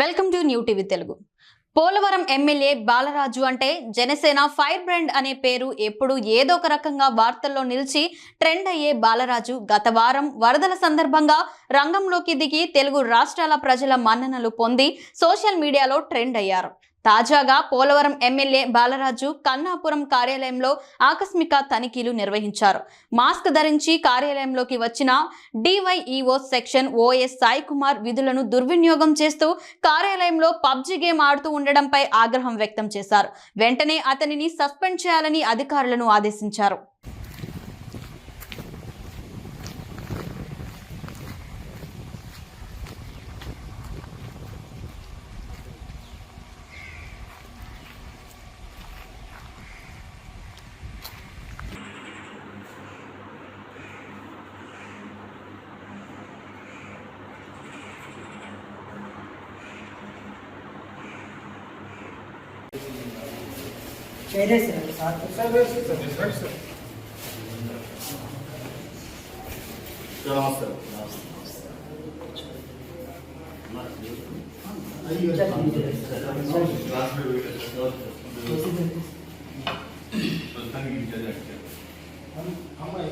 Welcome to new TV Telugu. Polavaram MLA Balaraju అంటే Janasena fire brand అనే పేరు ఎప్పుడు ఏదో ఒక రకంగా వార్తల్లో నిలిచి ట్రెండ్ అయ్యే బాలరాజు గత వారం వరదల సందర్భంగా రంగంలోకి దిగి తెలుగు రాష్ట్రాల ప్రజల మన్ననలు పొంది సోషల్ మీడియాలో ట్రెండ్ అయ్యారు. తాజాగా పోలవరం ఎమ్మెల్యే బాలరాజు కన్నాపురం కార్యాలయంలో ఆకస్మిక తనిఖీలు నిర్వహించారు. మాస్క్ ధరించి కార్యాలయంలోకి వచ్చిన DYEO section OS Sai Kumar విధులను దుర్వినియోగం చేస్తూ కార్యాలయంలో పబ్జి గేమ్ ఆడుతూ ఉండడంపై ఆగ్రహం వ్యక్తం చేశారు. వెంటనే అతనిని సస్పెండ్ చేయాలని అధికారులను ఆదేశించారు. శైలేశ్వర సార్ నమస్తే అమ్మాయి